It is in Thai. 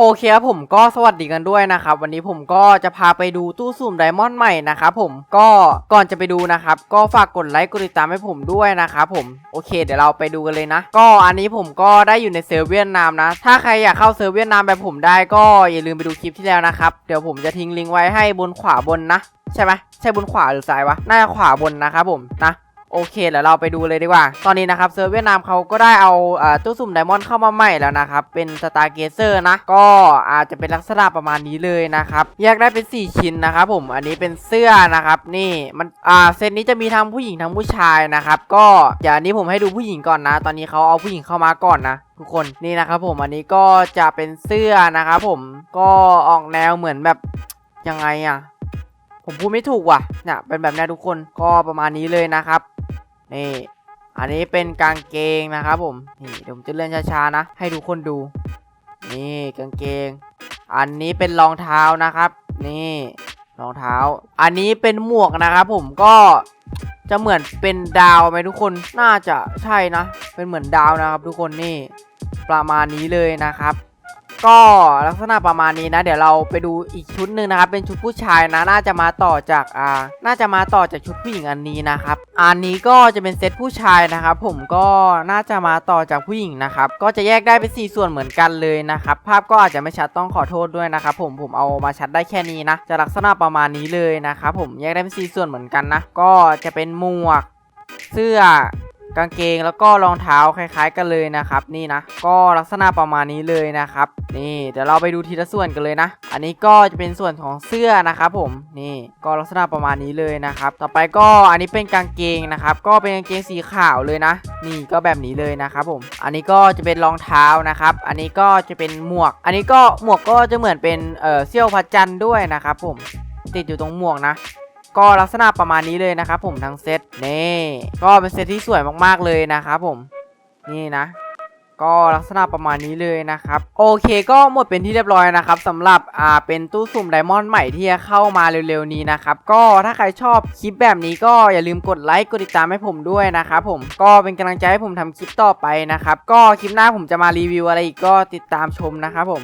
โอเคครับผมก็สวัสดีกันด้วยนะครับ วันนี้ผมก็จะพาไปดูตู้สุ่มไดมอนด์ใหม่นะครับผมก็ก่อนจะไปดูนะครับ ก็ฝากกดไลค์กดติดตามให้ผมด้วยนะครับผมโอเค เดี๋ยวเราไปดูกันเลยนะ ก็อันนี้ผมก็ได้อยู่ในเซิร์ฟเวียดนามนะ ถ้าใครอยากเข้าเซิร์ฟเวียดนามแบบผมได้ก็อย่าลืมไปดูคลิปที่แล้วนะครับเดี๋ยวผมจะทิ้งลิงก์ไว้ให้บนขวาบนนะ ใช่ไหมใช่บนขวาหรือซ้ายวะน่าจะขวาบนนะครับผมนะ โอเคเดี๋ยวเราไปดูเลยดีกว่า ตอนนี้นะครับเซิร์ฟเวียดนามเขาก็ได้เอาตู้สุ่มไดมอนด์เข้ามาใหม่แล้วนะครับ เป็นสตาร์เกเซอร์นะ ก็อาจจะเป็นลักษณะประมาณนี้เลยนะครับ แยกได้เป็น 4 ชิ้นนะครับผม อันนี้เป็นเสื้อนะครับ นี่มันอ่าเซตนี้จะมีทั้งผู้หญิงทั้งผู้ชายนะครับ ก็อย่างนนี้ผมให้ดูผู้หญิงก่อนนะ ตอนนี้เขาเอาผู้หญิงเข้ามาก่อนนะทุกคนนี่นะครับผมอันนี้ก็จะเป็นเสื้อนะครับผมก็ออกแนวเหมือนแบบยังไงอะผมพูดไม่ถูกว่ะเนี่ยเป็นแบบนี้ทุกคนก็ประมาณนี้เลยนะครับ นี่ อันนี้เป็นกางเกงนะครับผม นี่เดี๋ยวผมจะเลื่อนช้าๆนะ ให้ทุกคนดู นี่กางเกง อันนี้เป็นรองเท้านะครับ นี่รองเท้า อันนี้เป็นหมวกนะครับผมก็จะเหมือนเป็นดาวไหมทุกคน น่าจะใช่นะ เป็นเหมือนดาวนะครับ ทุกคนนี่ประมาณนี้เลยนะครับ ก็ลักษณะประมาณนี้นะ เดี๋ยวเราไปดูอีกชุดหนึ่งนะครับเป็นชุดผู้ชายนะ น่าจะมาต่อจากอ่าน่าจะมาต่อจากชุดผู้หญิงอันนี้นะครับ อันนี้ก็จะเป็นเซตผู้ชายนะครับ ผมก็น่าจะมาต่อจากผู้หญิงนะครับ ก็จะแยกได้เป็น4ส่วนเหมือนกันเลยนะครับ ภาพก็อาจจะไม่ชัดต้องขอโทษด้วยนะครับ ผมผมเอามาชัดได้แค่นี้นะ จะลักษณะประมาณนี้เลยนะครับผมแยกได้เป็น4ส่วนเหมือนกันนะ ก็จะเป็นหมวก เสื้อ กางเกงแล้วก็รองเท้าคล้ายๆ กันเลยนะครับ นี่นะ ก็ลักษณะประมาณนี้เลยนะครับ นี่เดี๋ยวเราไปดูทีละส่วนกันเลยนะ อันนี้ก็จะเป็นส่วนของเสื้อนะครับผมนี่ก็ลักษณะประมาณนี้เลยนะครับ ต่อไปก็อันนี้เป็นกางเกงนะครับ ก็เป็นกางเกงสีขาวเลยนะ นี่ก็แบบนี้เลยนะครับผม อันนี้ก็จะเป็นรองเท้านะครับ อันนี้ก็จะเป็นหมวก อันนี้ก็หมวกก็จะเหมือนเป็นเอ่อเซี่ยวพระจันด้วยนะครับผมติดอยู่ตรงหมวกนะ ก็ลักษณะประมาณนี้เลยนะครับผมทั้งเซตนี่ก็เป็นเซตที่สวยมากๆเลยนะครับผมนี่นะ ก็ลักษณะประมาณนี้เลยนะครับโอเคก็หมดเป็นที่เรียบร้อยนะครับสำหรับอ่าเป็นตู้สุ่มไดมอนด์ใหม่ที่จะเข้ามาเร็วๆนี้นะครับก็ถ้าใครชอบคลิปแบบนี้ก็อย่าลืมกดไลค์กดติดตามให้ผมด้วยนะครับผมก็เป็นกำลังใจให้ผมทำคลิปต่อไปนะครับก็คลิปหน้าผมจะมารีวิวอะไรอีกก็ติดตามชมนะครับผม